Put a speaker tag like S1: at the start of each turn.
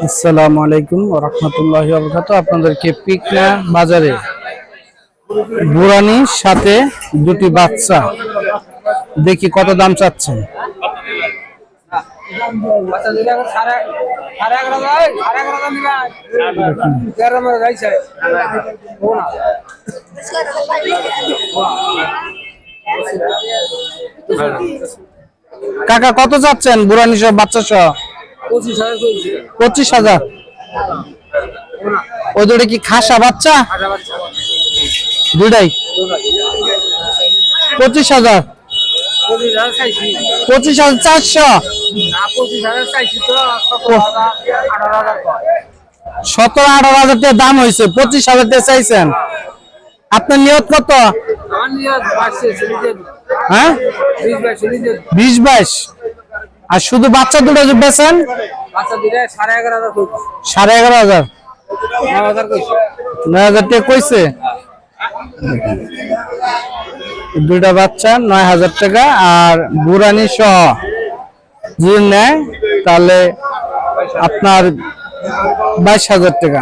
S1: আসসালামু আলাইকুম রহমতুল্লাহ বরকাত আপনাদেরকে পিকনা বাজারে বুরানির সাথে দুটি বাচ্চা। দেখি কত দাম চাচ্ছেন? কাকা, কত চাচ্ছেন বুরানি সহ বাচ্চা সহ?
S2: পঁচিশ হাজার
S1: ওই দুটো কি খাসা বাচ্চা? দুটাই। পঁচিশ হাজার।
S2: পঁচিশ হাজার
S1: চারশো।
S2: সতেরো আঠারো হাজার
S1: টাকা দাম হয়েছে পঁচিশ হাজার টাকা চাইছেন। আপনার নিয়ত কত? হ্যাঁ?
S2: বিশ বাইশ।
S1: আর শুধু বাচ্চা দুটো বেছেন
S2: সাড়ে এগারো হাজার
S1: সাড়ে এগারো হাজার। নয় হাজার টাকা কইছে? দুইটা বাচ্চা নয় হাজার টাকা। আর বুরানি সহ যদি নেয় তাহলে আপনার বাইশ হাজার টাকা।